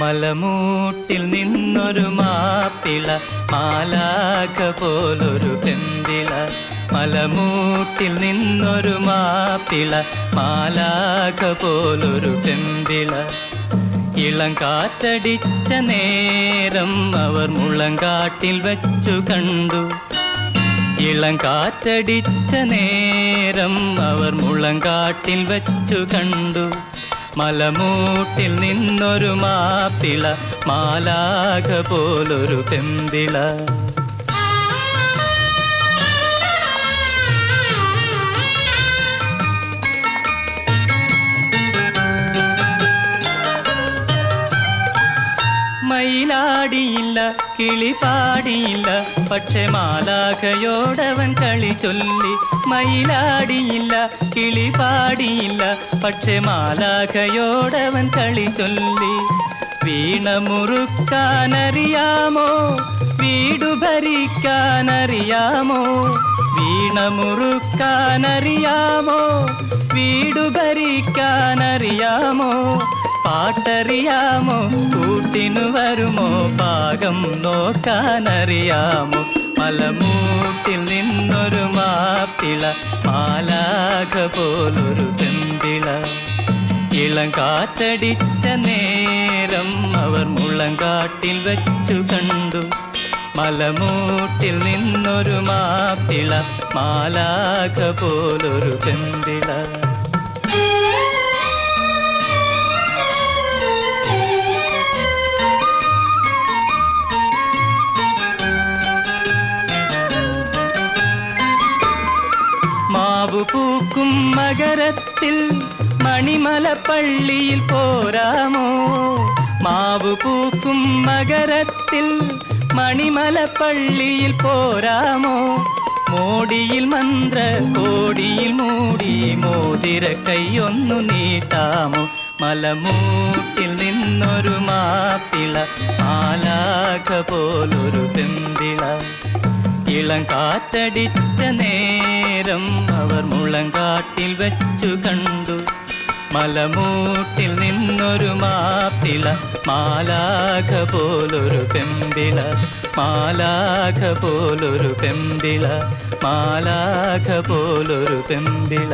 മലമൂട്ടിൽ നിന്നൊരു മാപ്പിള മാലാക പോലൊരു പെന്തിള മലമൂട്ടിൽ നിന്നൊരു മാപ്പിള മാലാക പോലൊരു പെന്തിള ഇളം കാറ്റടിച്ച നേരം അവർ മുളങ്കാട്ടിൽ വെച്ചു കണ്ടു. ഇളം കാറ്റടിച്ച നേരം അവർ മുളങ്കാട്ടിൽ വെച്ചു കണ്ടു. മലമൂട്ടിൽ നിന്നൊരു മാപ്പിള മാലാക പോലൊരു പെമ്പിള. മയിലാടിയില്ല കിളി പാടിയില്ല. പക്ഷെ മാലാഖയോടവൻ കളി ചൊല്ലി. മയിലാടിയില്ല കിളി പാടിയില്ല. പക്ഷെ മാലാഖയോടവൻ കളി ചൊല്ലി. വീണ മുറുക്കാനറിയാമോ വീടു ഭരിക്കാനറിയാമോ വീണ മുറുക്കാനറിയാമോ വീടു ഭരിക്കാനറിയാമോ പാട്ടറിയാമോ? കൂട്ടിനു വരുമോ? പാകം നോക്കാനറിയാമോ? മലമൂട്ടിൽ നിന്നൊരു മാപ്പിള മാലാഖ പോലൊരു പെമ്പിള. ഇളം കാറ്റടിച്ച നേരം അവർ മുളങ്കാട്ടിൽ വെച്ചു കണ്ടു. മലമൂട്ടിൽ നിന്നൊരു മാപ്പിള മാലാഖ പോലൊരു പെമ്പിള. പൂക്കും മകരത്തിൽ മണിമല പള്ളിയിൽ പോരാമോ? മാവ് പൂക്കും മകരത്തിൽ മണിമല പള്ളിയിൽ പോരാമോ? മോടിയിൽ മന്ത്ര കോടിയിൽ മൂടി മോതിര കൈയൊന്നു നീട്ടാമോ? മലമൂട്ടിൽ നിന്നൊരു മാപ്പിള മാലാഖ പോലൊരു പെമ്പിള ഇളം കാറ്റടിച്ച നേരം അവർ മുളങ്കാട്ടിൽ വെച്ചു കണ്ടു. മലമൂട്ടിൽ നിന്നൊരു മാപ്പിള മാലാഖ പോലൊരു പെമ്പിള മാലാഖ പോലൊരു പെമ്പിള മാലാഖ പോലൊരു പെമ്പിള.